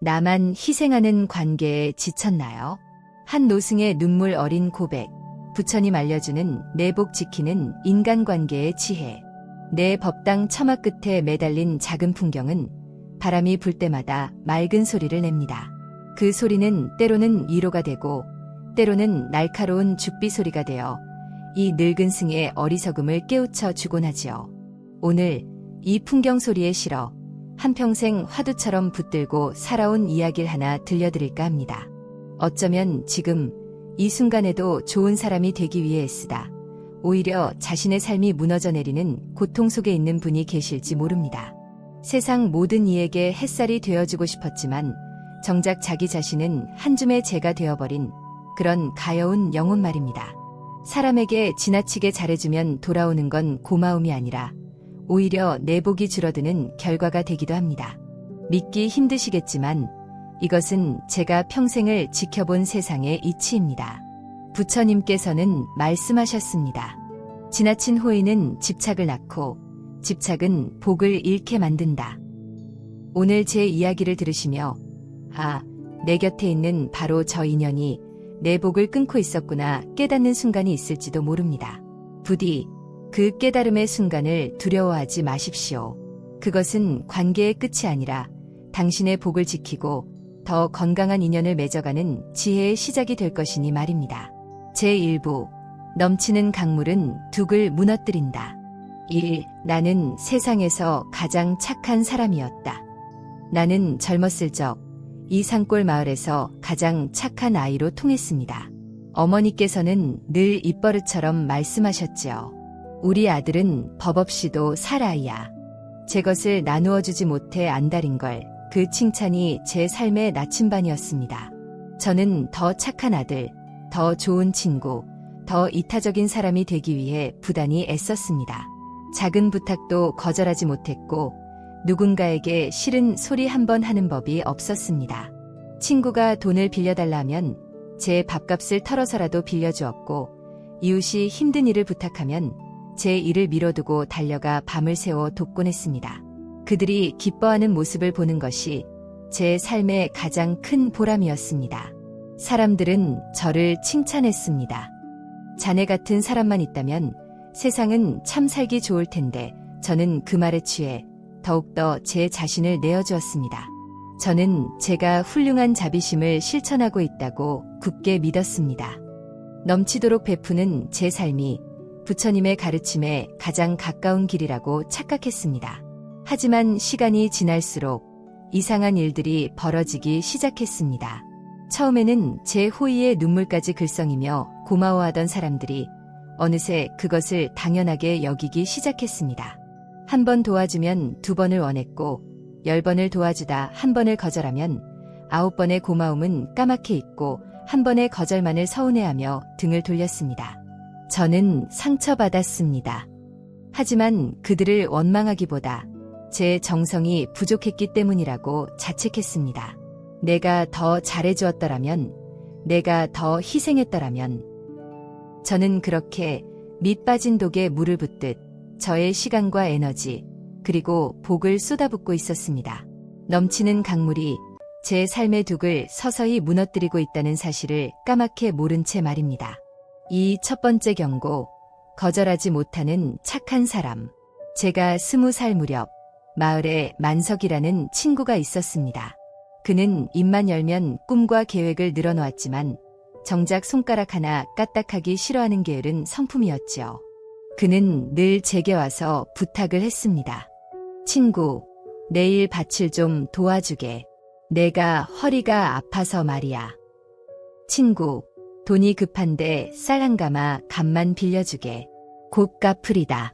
나만 희생하는 관계에 지쳤나요? 한 노승의 눈물 어린 고백. 부처님 알려주는 내복 지키는 인간관계의 지혜. 내 법당 처마 끝에 매달린 작은 풍경은 바람이 불 때마다 맑은 소리를 냅니다. 그 소리는 때로는 위로가 되고 때로는 날카로운 죽비 소리가 되어 이 늙은 승의 어리석음을 깨우쳐 주곤 하지요. 오늘 이 풍경 소리에 실어 한평생 화두처럼 붙들고 살아온 이야기를 하나 들려드릴까 합니다. 어쩌면 지금 이 순간에도 좋은 사람이 되기 위해 애쓰다. 오히려 자신의 삶이 무너져 내리는 고통 속에 있는 분이 계실지 모릅니다. 세상 모든 이에게 햇살이 되어주고 싶었지만 정작 자기 자신은 한 줌의 재가 되어버린 그런 가여운 영혼 말입니다. 사람에게 지나치게 잘해주면 돌아오는 건 고마움이 아니라 오히려 내복이 줄어드는 결과가 되기도 합니다. 믿기 힘드시겠지만 이것은 제가 평생을 지켜본 세상의 이치입니다. 부처님께서는 말씀하셨습니다. 지나친 호의는 집착을 낳고 집착은 복을 잃게 만든다. 오늘 제 이야기를 들으시며 아, 내 곁에 있는 바로 저 인연이 내 복을 끊고 있었구나 깨닫는 순간이 있을지도 모릅니다. 부디 그 깨달음의 순간을 두려워하지 마십시오. 그것은 관계의 끝이 아니라 당신의 복을 지키고 더 건강한 인연을 맺어가는 지혜의 시작이 될 것이니 말입니다. 제1부 넘치는 강물은 둑을 무너뜨린다. 1. 나는 세상에서 가장 착한 사람이었다. 나는 젊었을 적 이 산골 마을에서 가장 착한 아이로 통했습니다. 어머니께서는 늘 입버릇처럼 말씀하셨지요. 우리 아들은 법 없이도 살 아이야. 제 것을 나누어 주지 못해 안달인 걸 그 칭찬이 제 삶의 나침반이었습니다. 저는 더 착한 아들, 더 좋은 친구, 더 이타적인 사람이 되기 위해 부단히 애썼습니다. 작은 부탁도 거절하지 못했고 누군가에게 싫은 소리 한 번 하는 법이 없었습니다. 친구가 돈을 빌려달라면 제 밥값을 털어서라도 빌려주었고 이웃이 힘든 일을 부탁하면 제 일을 미뤄두고 달려가 밤을 새워 돕곤 했습니다. 그들이 기뻐하는 모습을 보는 것이 제 삶의 가장 큰 보람이었습니다. 사람들은 저를 칭찬했습니다. 자네 같은 사람만 있다면 세상은 참 살기 좋을 텐데 저는 그 말에 취해 더욱더 제 자신을 내어주었습니다. 저는 제가 훌륭한 자비심을 실천하고 있다고 굳게 믿었습니다. 넘치도록 베푸는 제 삶이 부처님의 가르침에 가장 가까운 길이라고 착각했습니다. 하지만 시간이 지날수록 이상한 일들이 벌어지기 시작했습니다. 처음에는 제 호의의 눈물까지 글썽이며 고마워하던 사람들이 어느새 그것을 당연하게 여기기 시작했습니다. 한 번 도와주면 두 번을 원했고, 열 번을 도와주다 한 번을 거절하면 아홉 번의 고마움은 까맣게 잊고 한 번의 거절만을 서운해하며 등을 돌렸습니다. 저는 상처받았습니다. 하지만 그들을 원망하기보다 제 정성이 부족했기 때문이라고 자책했습니다. 내가 더 잘해주었더라면, 내가 더 희생했더라면, 저는 그렇게 밑 빠진 독에 물을 붓듯 저의 시간과 에너지, 그리고 복을 쏟아붓고 있었습니다. 넘치는 강물이 제 삶의 둑을 서서히 무너뜨리고 있다는 사실을 까맣게 모른 채 말입니다. 이 첫 번째 경고, 거절하지 못하는 착한 사람. 제가 스무 살 무렵, 마을에 만석이라는 친구가 있었습니다. 그는 입만 열면 꿈과 계획을 늘어놓았지만 정작 손가락 하나 까딱하기 싫어하는 게으른 성품이었지요. 그는 늘 제게 와서 부탁을 했습니다. 친구, 내일 밭을 좀 도와주게. 내가 허리가 아파서 말이야. 친구, 돈이 급한데 쌀 한 가마 간만 빌려주게. 곧 갚으리다.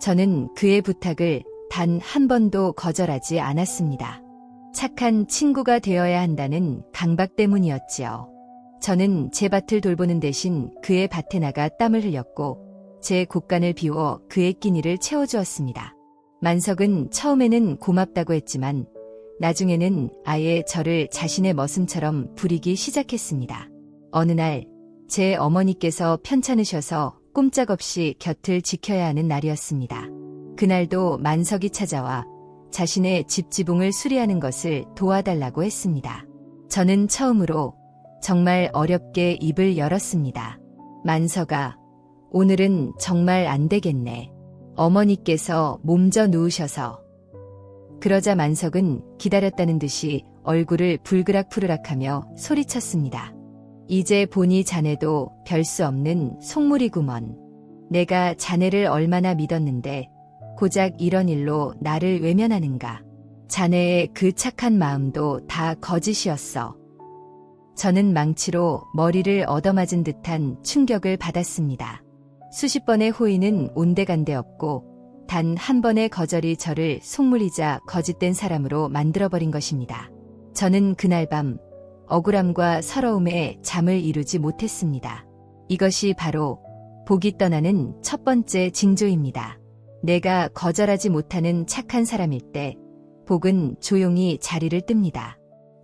저는 그의 부탁을 단 한 번도 거절하지 않았습니다. 착한 친구가 되어야 한다는 강박 때문이었지요. 저는 제 밭을 돌보는 대신 그의 밭에 나가 땀을 흘렸고 제 곳간을 비워 그의 끼니를 채워주었습니다. 만석은 처음에는 고맙다고 했지만 나중에는 아예 저를 자신의 머슴처럼 부리기 시작했습니다. 어느 날 제 어머니께서 편찮으셔서 꼼짝없이 곁을 지켜야 하는 날이었습니다. 그날도 만석이 찾아와 자신의 집 지붕을 수리하는 것을 도와달라고 했습니다. 저는 처음으로 정말 어렵게 입을 열었습니다. 만서가 오늘은 정말 안 되겠네. 어머니께서 몸져 누우셔서 그러자 만석은 기다렸다는 듯이 얼굴을 불그락푸르락하며 소리쳤습니다. 이제 보니 자네도 별 수 없는 속물이구먼. 내가 자네를 얼마나 믿었는데 고작 이런 일로 나를 외면하는가. 자네의 그 착한 마음도 다 거짓이었어. 저는 망치로 머리를 얻어맞은 듯한 충격을 받았습니다. 수십 번의 호의는 온데간데 없고 단 한 번의 거절이 저를 속물이자 거짓된 사람으로 만들어버린 것입니다. 저는 그날 밤 억울함과 서러움에 잠을 이루지 못했습니다. 이것이 바로 복이 떠나는 첫 번째 징조입니다. 내가 거절하지 못하는 착한 사람일 때 복은 조용히 자리를 뜹니다.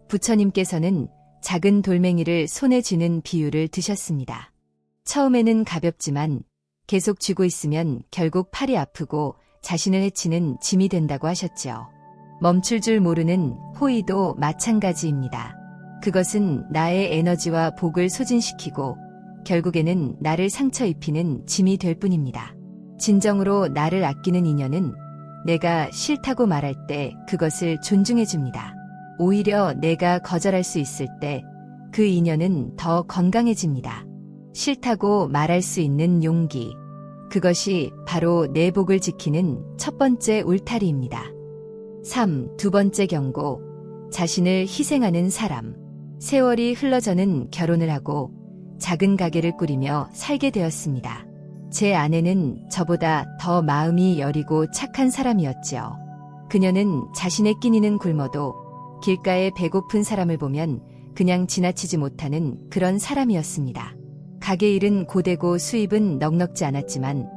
부처님께서는 작은 돌멩이를 손에 쥐는 비유를 드셨습니다. 처음에는 가볍지만 계속 쥐고 있으면 결국 팔이 아프고 자신을 해치는 짐이 된다고 하셨지요. 멈출 줄 모르는 호의도 마찬가지입니다. 그것은 나의 에너지와 복을 소진시키고 결국에는 나를 상처 입히는 짐이 될 뿐입니다. 진정으로 나를 아끼는 인연은 내가 싫다고 말할 때 그것을 존중해 줍니다. 오히려 내가 거절할 수 있을 때 그 인연은 더 건강해집니다. 싫다고 말할 수 있는 용기. 그것이 바로 내 복을 지키는 첫 번째 울타리입니다. 3. 두 번째 경고. 자신을 희생하는 사람. 세월이 흘러 저는 결혼을 하고 작은 가게를 꾸리며 살게 되었습니다. 제 아내는 저보다 더 마음이 여리고 착한 사람이었지요. 그녀는 자신의 끼니는 굶어도 길가에 배고픈 사람을 보면 그냥 지나치지 못하는 그런 사람이었습니다. 가게 일은 고되고 수입은 넉넉지 않았지만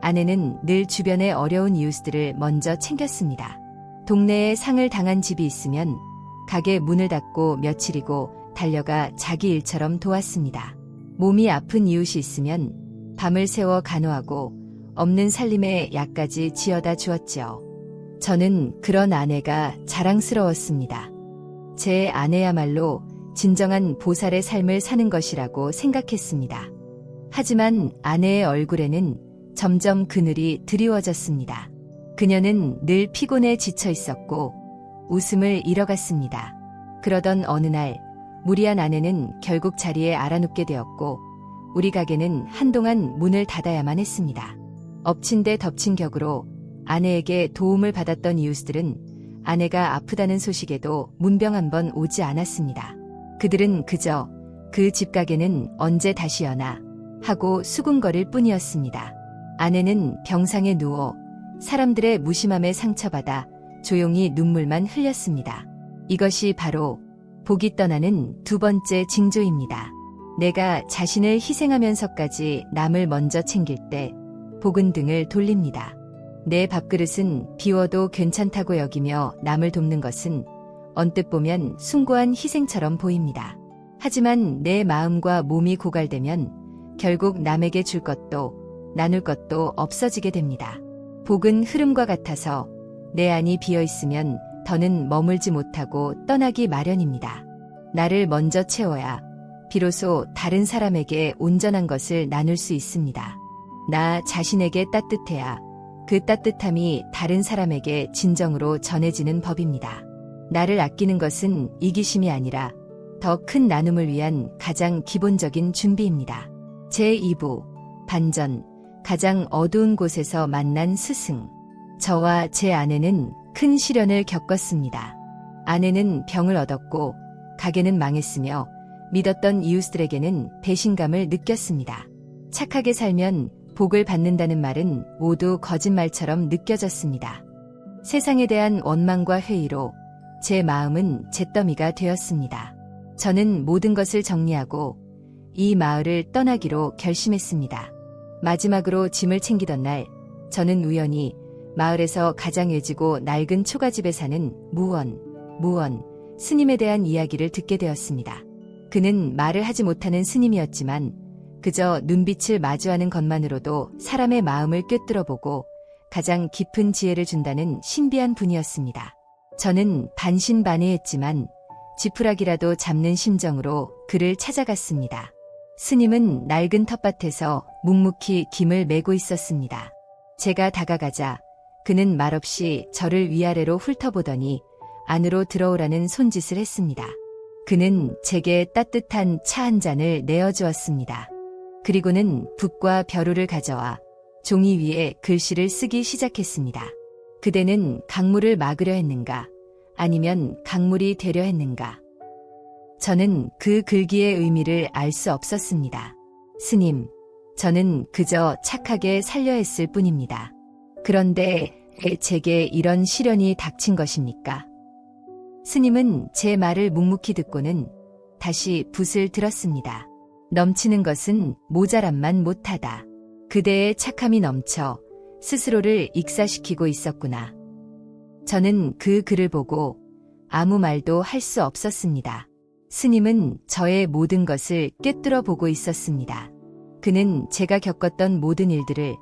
아내는 늘 주변의 어려운 이웃들을 먼저 챙겼습니다. 동네에 상을 당한 집이 있으면 가게 문을 닫고 며칠이고 달려가 자기 일처럼 도왔습니다. 몸이 아픈 이웃이 있으면 밤을 새워 간호하고 없는 살림에 약까지 지어다 주었지요. 저는 그런 아내가 자랑스러웠습니다. 제 아내야말로 진정한 보살의 삶을 사는 것이라고 생각했습니다. 하지만 아내의 얼굴에는 점점 그늘이 드리워졌습니다. 그녀는 늘 피곤해 지쳐 있었고 웃음을 잃어갔습니다. 그러던 어느 날 무리한 아내는 결국 자리에 알아눕게 되었고 우리 가게는 한동안 문을 닫아야만 했습니다. 엎친 데 덮친 격으로 아내에게 도움을 받았던 이웃들은 아내가 아프다는 소식에도 문병 한번 오지 않았습니다. 그들은 그저 그 집 가게는 언제 다시 여나 하고 수군거릴 뿐이었습니다. 아내는 병상에 누워 사람들의 무심함에 상처받아 조용히 눈물만 흘렸습니다. 이것이 바로 복이 떠나는 두 번째 징조입니다. 내가 자신을 희생하면서까지 남을 먼저 챙길 때 복은 등을 돌립니다. 내 밥그릇은 비워도 괜찮다고 여기며 남을 돕는 것은 언뜻 보면 숭고한 희생처럼 보입니다. 하지만 내 마음과 몸이 고갈되면 결국 남에게 줄 것도 나눌 것도 없어지게 됩니다. 복은 흐름과 같아서 내 안이 비어 있으면 더는 머물지 못하고 떠나기 마련입니다. 나를 먼저 채워야 비로소 다른 사람에게 온전한 것을 나눌 수 있습니다. 나 자신에게 따뜻해야 그 따뜻함이 다른 사람에게 진정으로 전해지는 법입니다. 나를 아끼는 것은 이기심이 아니라 더 큰 나눔을 위한 가장 기본적인 준비입니다. 제2부 반전 가장 어두운 곳에서 만난 스승 저와 제 아내는 큰 시련을 겪었습니다. 아내는 병을 얻었고 가게는 망했으며 믿었던 이웃들에게는 배신감을 느꼈습니다. 착하게 살면 복을 받는다는 말은 모두 거짓말처럼 느껴졌습니다. 세상에 대한 원망과 회의로 제 마음은 잿더미가 되었습니다. 저는 모든 것을 정리하고 이 마을을 떠나기로 결심했습니다. 마지막으로 짐을 챙기던 날, 저는 우연히 마을에서 가장 외지고 낡은 초가집에 사는 무원, 무원, 스님에 대한 이야기를 듣게 되었습니다. 그는 말을 하지 못하는 스님이었지만 그저 눈빛을 마주하는 것만으로도 사람의 마음을 꿰뚫어 보고 가장 깊은 지혜를 준다는 신비한 분이었습니다. 저는 반신반의했지만 지푸라기라도 잡는 심정으로 그를 찾아갔습니다. 스님은 낡은 텃밭에서 묵묵히 김을 메고 있었습니다. 제가 다가가자 그는 말없이 저를 위아래로 훑어보더니 안으로 들어오라는 손짓을 했습니다. 그는 제게 따뜻한 차 한 잔을 내어주었습니다. 그리고는 붓과 벼루를 가져와 종이 위에 글씨를 쓰기 시작했습니다. 그대는 강물을 막으려 했는가? 아니면 강물이 되려 했는가? 저는 그 글귀의 의미를 알 수 없었습니다. 스님, 저는 그저 착하게 살려 했을 뿐입니다. 그런데 왜 제게 이런 시련이 닥친 것입니까? 스님은 제 말을 묵묵히 듣고는 다시 붓을 들었습니다. 넘치는 것은 모자람만 못하다. 그대의 착함이 넘쳐 스스로를 익사시키고 있었구나. 저는 그 글을 보고 아무 말도 할 수 없었습니다. 스님은 저의 모든 것을 꿰뚫어 보고 있었습니다. 그는 제가 겪었던 모든 일들을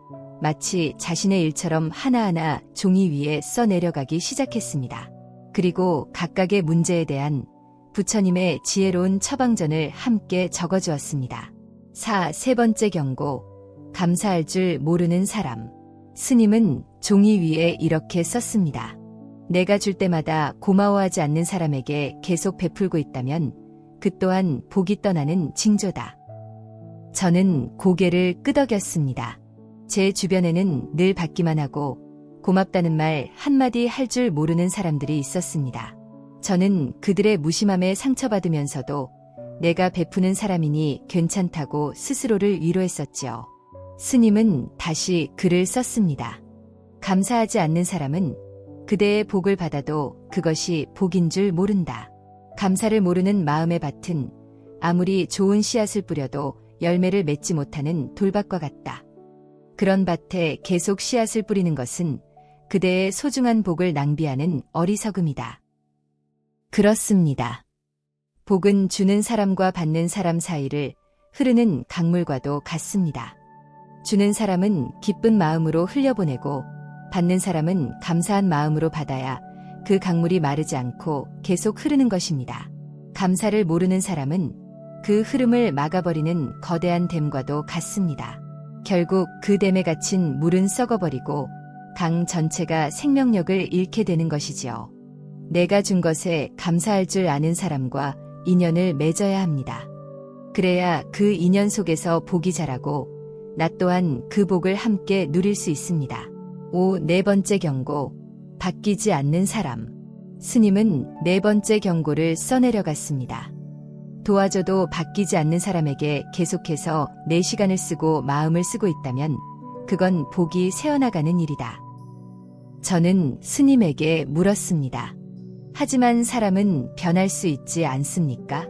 마치 자신의 일처럼 하나하나 종이 위에 써내려가기 시작했습니다. 그리고 각각의 문제에 대한 부처님의 지혜로운 처방전을 함께 적어주었습니다. 사, 세 번째 경고. 감사할 줄 모르는 사람. 스님은 종이 위에 이렇게 썼습니다. 내가 줄 때마다 고마워하지 않는 사람에게 계속 베풀고 있다면 그 또한 복이 떠나는 징조다. 저는 고개를 끄덕였습니다. 제 주변에는 늘 받기만 하고 고맙다는 말 한마디 할 줄 모르는 사람들이 있었습니다. 저는 그들의 무심함에 상처받으면서도 내가 베푸는 사람이니 괜찮다고 스스로를 위로했었지요. 스님은 다시 글을 썼습니다. 감사하지 않는 사람은 그대의 복을 받아도 그것이 복인 줄 모른다. 감사를 모르는 마음의 밭은 아무리 좋은 씨앗을 뿌려도 열매를 맺지 못하는 돌밭과 같다. 그런 밭에 계속 씨앗을 뿌리는 것은 그대의 소중한 복을 낭비하는 어리석음이다. 그렇습니다. 복은 주는 사람과 받는 사람 사이를 흐르는 강물과도 같습니다. 주는 사람은 기쁜 마음으로 흘려보내고 받는 사람은 감사한 마음으로 받아야 그 강물이 마르지 않고 계속 흐르는 것입니다. 감사를 모르는 사람은 그 흐름을 막아버리는 거대한 댐과도 같습니다. 결국 그 댐에 갇힌 물은 썩어버리고 강 전체가 생명력을 잃게 되는 것이지요. 내가 준 것에 감사할 줄 아는 사람과 인연을 맺어야 합니다. 그래야 그 인연 속에서 복이 자라고 나 또한 그 복을 함께 누릴 수 있습니다. 오, 네 번째 경고. 바뀌지 않는 사람. 스님은 네 번째 경고를 써내려갔습니다. 도와줘도 바뀌지 않는 사람에게 계속해서 내 시간을 쓰고 마음을 쓰고 있다면 그건 복이 새어나가는 일이다. 저는 스님에게 물었습니다. 하지만 사람은 변할 수 있지 않습니까?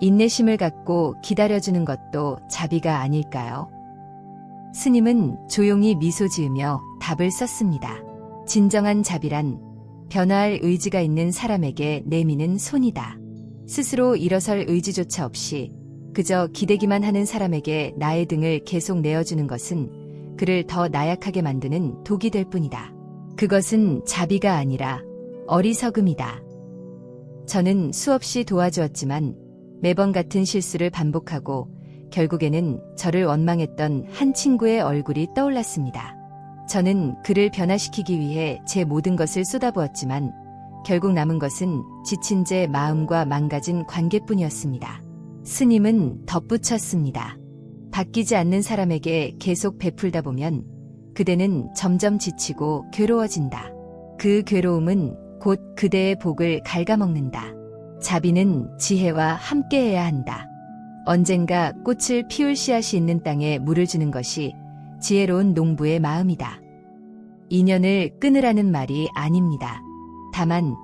인내심을 갖고 기다려주는 것도 자비가 아닐까요? 스님은 조용히 미소 지으며 답을 썼습니다. 진정한 자비란 변화할 의지가 있는 사람에게 내미는 손이다. 스스로 일어설 의지조차 없이 그저 기대기만 하는 사람에게 나의 등을 계속 내어주는 것은 그를 더 나약하게 만드는 독이 될 뿐이다. 그것은 자비가 아니라 어리석음이다. 저는 수없이 도와주었지만 매번 같은 실수를 반복하고 결국에는 저를 원망했던 한 친구의 얼굴이 떠올랐습니다. 저는 그를 변화시키기 위해 제 모든 것을 쏟아부었지만 결국 남은 것은 지친 제 마음과 망가진 관계뿐이었습니다. 스님은 덧붙였습니다. 바뀌지 않는 사람에게 계속 베풀다 보면 그대는 점점 지치고 괴로워진다. 그 괴로움은 곧 그대의 복을 갉아먹는다. 자비는 지혜와 함께해야 한다. 언젠가 꽃을 피울 씨앗이 있는 땅에 물을 주는 것이 지혜로운 농부의 마음이다. 인연을 끊으라는 말이 아닙니다. 다만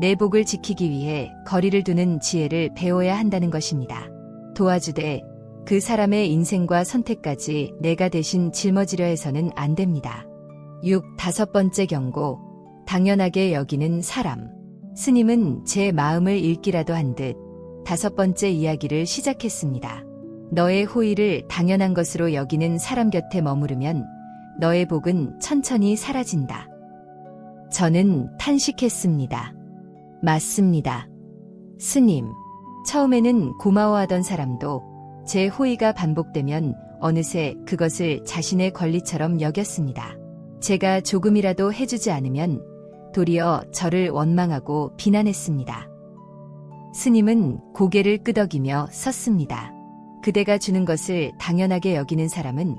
내 복을 지키기 위해 거리를 두는 지혜를 배워야 한다는 것입니다. 도와주되 그 사람의 인생과 선택까지 내가 대신 짊어지려 해서는 안 됩니다. 6. 다섯 번째 경고. 당연하게 여기는 사람. 스님은 제 마음을 읽기라도 한 듯 다섯 번째 이야기를 시작했습니다. 너의 호의를 당연한 것으로 여기는 사람 곁에 머무르면 너의 복은 천천히 사라진다. 저는 탄식했습니다. 맞습니다. 스님, 처음에는 고마워하던 사람도 제 호의가 반복되면 어느새 그것을 자신의 권리처럼 여겼습니다. 제가 조금이라도 해주지 않으면 도리어 저를 원망하고 비난했습니다. 스님은 고개를 끄덕이며 섰습니다. 그대가 주는 것을 당연하게 여기는 사람은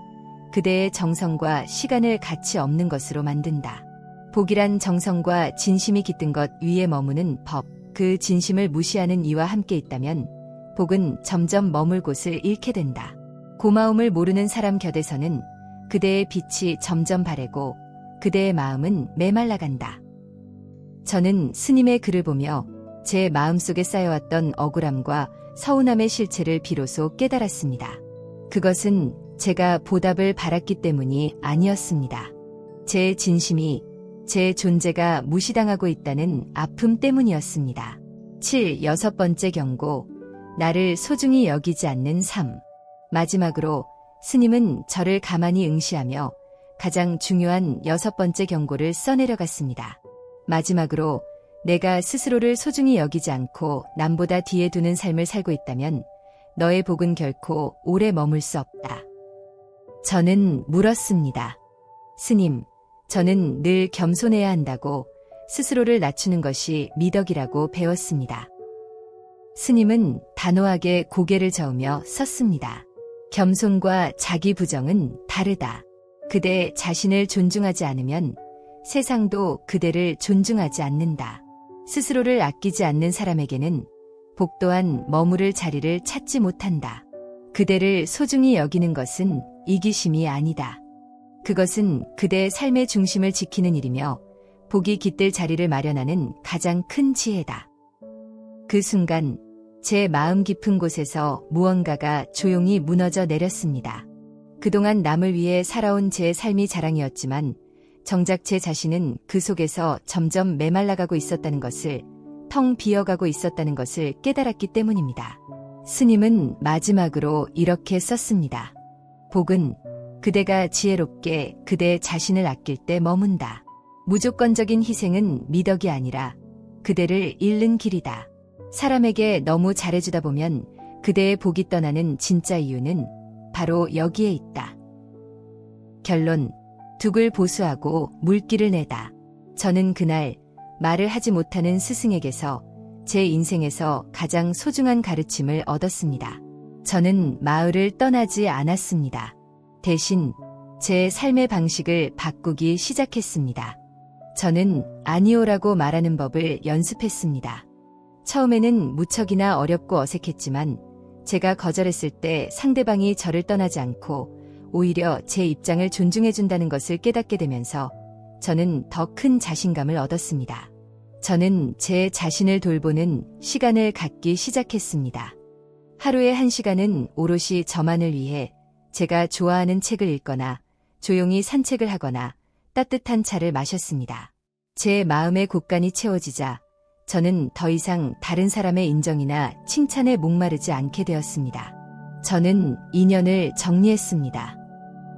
그대의 정성과 시간을 가치 없는 것으로 만든다. 복이란 정성과 진심이 깃든 것 위에 머무는 법, 그 진심을 무시하는 이와 함께 있다면 복은 점점 머물 곳을 잃게 된다. 고마움을 모르는 사람 곁에서는 그대의 빛이 점점 바래고 그대의 마음은 메말라간다. 저는 스님의 글을 보며 제 마음속에 쌓여왔던 억울함과 서운함의 실체를 비로소 깨달았습니다. 그것은 제가 보답을 바랐기 때문이 아니었습니다. 제 진심이 제 존재가 무시당하고 있다는 아픔 때문이었습니다. 7. 여섯 번째 경고. 나를 소중히 여기지 않는 삶. 마지막으로 스님은 저를 가만히 응시하며 가장 중요한 여섯 번째 경고를 써내려갔습니다. 마지막으로 내가 스스로를 소중히 여기지 않고 남보다 뒤에 두는 삶을 살고 있다면 너의 복은 결코 오래 머물 수 없다. 저는 물었습니다. 스님, 저는 늘 겸손해야 한다고 스스로를 낮추는 것이 미덕이라고 배웠습니다. 스님은 단호하게 고개를 저으며 섰습니다. 겸손과 자기 부정은 다르다. 그대 자신을 존중하지 않으면 세상도 그대를 존중하지 않는다. 스스로를 아끼지 않는 사람에게는 복 또한 머무를 자리를 찾지 못한다. 그대를 소중히 여기는 것은 이기심이 아니다. 그것은 그대의 삶의 중심을 지키는 일이며 복이 깃들 자리를 마련하는 가장 큰 지혜다. 그 순간 제 마음 깊은 곳에서 무언가가 조용히 무너져 내렸습니다. 그동안 남을 위해 살아온 제 삶이 자랑이었지만 정작 제 자신은 그 속에서 점점 메말라가고 있었다는 것을 텅 비어가고 있었다는 것을 깨달았기 때문입니다. 스님은 마지막으로 이렇게 썼습니다. 복은 그대가 지혜롭게 그대 자신을 아낄 때 머문다. 무조건적인 희생은 미덕이 아니라 그대를 잃는 길이다. 사람에게 너무 잘해주다 보면 그대의 복이 떠나는 진짜 이유는 바로 여기에 있다. 결론, 둑을 보수하고 물기를 내다. 저는 그날 말을 하지 못하는 스승에게서 제 인생에서 가장 소중한 가르침을 얻었습니다. 저는 마을을 떠나지 않았습니다. 대신 제 삶의 방식을 바꾸기 시작했습니다. 저는 아니오라고 말하는 법을 연습했습니다. 처음에는 무척이나 어렵고 어색했지만 제가 거절했을 때 상대방이 저를 떠나지 않고 오히려 제 입장을 존중해준다는 것을 깨닫게 되면서 저는 더 큰 자신감을 얻었습니다. 저는 제 자신을 돌보는 시간을 갖기 시작했습니다. 하루에 한 시간은 오롯이 저만을 위해 제가 좋아하는 책을 읽거나 조용히 산책을 하거나 따뜻한 차를 마셨습니다. 제 마음의 곳간이 채워지자 저는 더 이상 다른 사람의 인정이나 칭찬에 목마르지 않게 되었습니다. 저는 인연을 정리했습니다.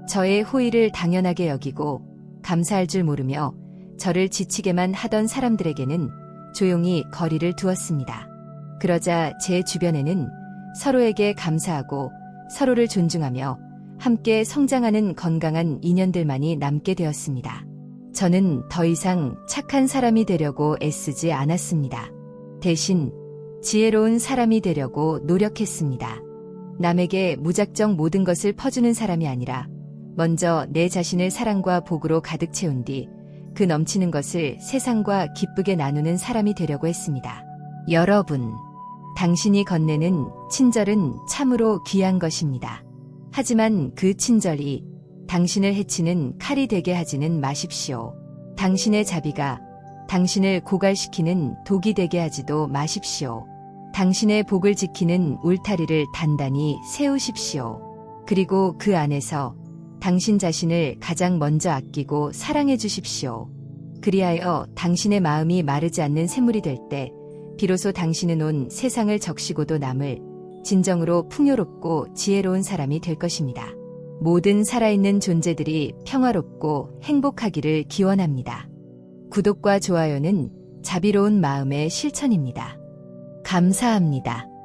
저의 호의를 당연하게 여기고 감사할 줄 모르며 저를 지치게만 하던 사람들에게는 조용히 거리를 두었습니다. 그러자 제 주변에는 서로에게 감사하고 서로를 존중하며 함께 성장하는 건강한 인연들만이 남게 되었습니다. 저는 더 이상 착한 사람이 되려고 애쓰지 않았습니다. 대신 지혜로운 사람이 되려고 노력했습니다. 남에게 무작정 모든 것을 퍼주는 사람이 아니라 먼저 내 자신을 사랑과 복으로 가득 채운 뒤 그 넘치는 것을 세상과 기쁘게 나누는 사람이 되려고 했습니다. 여러분, 당신이 건네는 친절은 참으로 귀한 것입니다. 하지만 그 친절이 당신을 해치는 칼이 되게 하지는 마십시오. 당신의 자비가 당신을 고갈시키는 독이 되게 하지도 마십시오. 당신의 복을 지키는 울타리를 단단히 세우십시오. 그리고 그 안에서 당신 자신을 가장 먼저 아끼고 사랑해 주십시오. 그리하여 당신의 마음이 마르지 않는 샘물이 될 때 비로소 당신은 온 세상을 적시고도 남을 진정으로 풍요롭고 지혜로운 사람이 될 것입니다. 모든 살아있는 존재들이 평화롭고 행복하기를 기원합니다. 구독과 좋아요는 자비로운 마음의 실천입니다. 감사합니다.